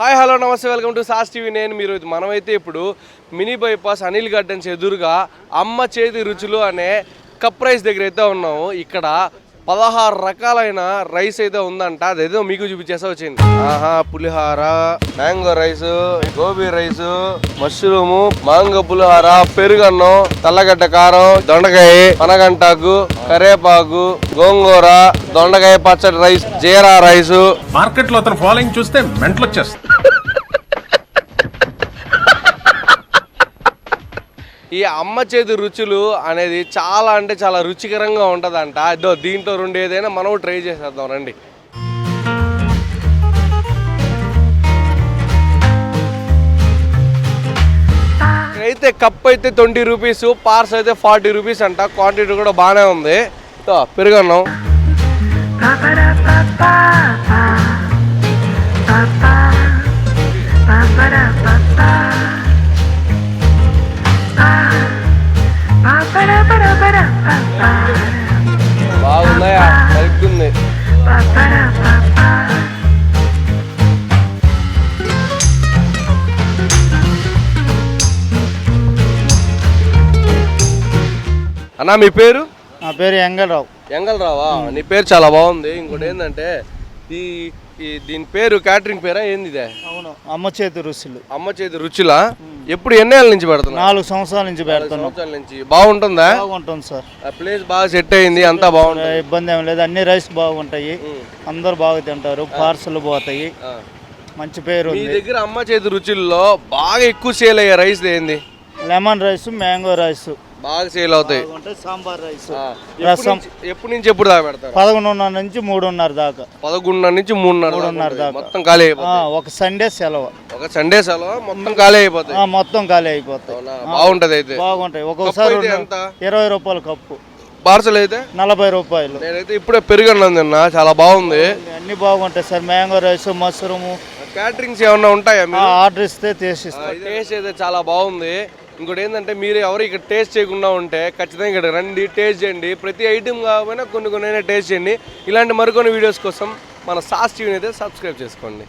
Hi hello నమస్తే welcome to sauce TV. నేను మీరు మనమైతే ఇప్పుడు మినీ బైపాస్ అనిల్ గార్డెన్స్ ఎదురుగా అమ్మ చేతి రుచులు అనే కప్ రైస్ దగ్గర అయితే ఉన్నాము. ఇక్కడ పదహారు రకాలైన రైస్ అయితే ఉందంట. అదేదో మీకు చూపించేసా వచ్చింది. ఆహా పులిహార mango rice gobi rice mushroom mango పులిహార పెరుగన్నం తెల్లగడ్డ కారం దొండకాయ పనగంటాకు కరేపాకు గోంగూర దొండకాయ పచ్చడి రైస్ జీరా రైస్. మార్కెట్లో అతను ఫాలోయింగ్ చూస్తే మెంట్లు వచ్చేస్తుంది ఈ అమ్మ చేతి రుచులు అనేది చాలా అంటే చాలా రుచికరంగా ఉంటుందంట. అదో దీంట్లో రెండు ఏదైనా మనం ట్రై చేసేద్దాం రండి. అయితే కప్ అయితే ట్వంటీ రూపీస్ పార్స్ అయితే ఫార్టీ రూపీస్ అంట. క్వాంటిటీ కూడా బాగానే ఉంది. సో, పెరుగన్నం. బాగున్నాయా? సరిగ్గా ఉంది అన్నా మీ పేరు? నా పేరు ఎంగలరావు. ఎంగళరావా నీ పేరు చాలా బాగుంది. ఇంకోటి ఏంటంటే ఈ ఈ దీని పేరు క్యాటరింగ్ పేరా? ఏంది ఇదే? అవును అమ్మ చేతి రుసులు అమ్మ చేతి రుచులా? ఎప్పుడు ఎన్నేళ్ళ నుంచి పెడుతున్నా నాలుగు సంవత్సరాల నుంచి పెడుతున్నాం. సంవత్సరాల నుంచి. బాగుంటుందా? బాగుంటుంది సార్. ఆ ప్లేస్ బాగా సెట్ అయింది అంతా బాగుంటుంది. ఇబ్బంది ఏం లేదు అన్ని రైస్ బాగుంటాయి. అందరు బాగా తింటారు పార్సల్ పోతాయి. మంచి పేరు మీ ఉంది. దగ్గర అమ్మ చేతి రుచుల్లో బాగా ఎక్కువ సేల్ అయ్యే రైస్ ఏంది? Lemon rice mango rice. బాగా సేల్ అవుతాయి. సాంబార్ రైస్. రసం. నుంచి- ఎప్పుడు నుంచి ఎప్పుడు దాకా పెడతారు? పదకొండున్నర నుంచి మూడున్నర దాకా. పదకొండున్నర నుంచి మూడున్నర మూడున్నర. దాకా. మొత్తం ఖాళీ ఆ, అయిపోతాయి. ఒక సండే సెలవు. ఒక సండే సెలవు? మొత్తం ఖాళీ అయిపోతాయి. ఆ, మొత్తం ఖాళీ అయిపోతాయి? బాగుంటది అయితే. బాగుంటాయి. ఒక్కొక్కసారి? ఇరవై రూపాయల కప్పు. పార్సల్ అయితే? నలభై రూపాయలు. నేనైతే ఇప్పుడే పెరుగన్నాను తిన్నా. చాలా బాగుంది. అన్ని బాగుంటాయి sir. Mango rice mushroom. Caterings ఏమన్నా ఉంటాయా మీరు? ఆర్డర్ ఇస్తే తీసిస్తాం టేస్ట్ అయితే చాలా బాగుంది. ఇంకోటి ఏంటంటే మీరు ఎవరు ఇక్కడ టేస్ట్ చేయకుండా ఉంటే ఖచ్చితంగా ఇక్కడ రండి టేస్ట్ చేయండి. ప్రతి ఐటెం కాకపోయినా కొన్ని కొన్ని అయినా టేస్ట్ చేయండి. ఇలాంటి మరికొన్ని వీడియోస్ కోసం మన సాస్ టీవీని అయితే సబ్స్క్రైబ్ చేసుకోండి.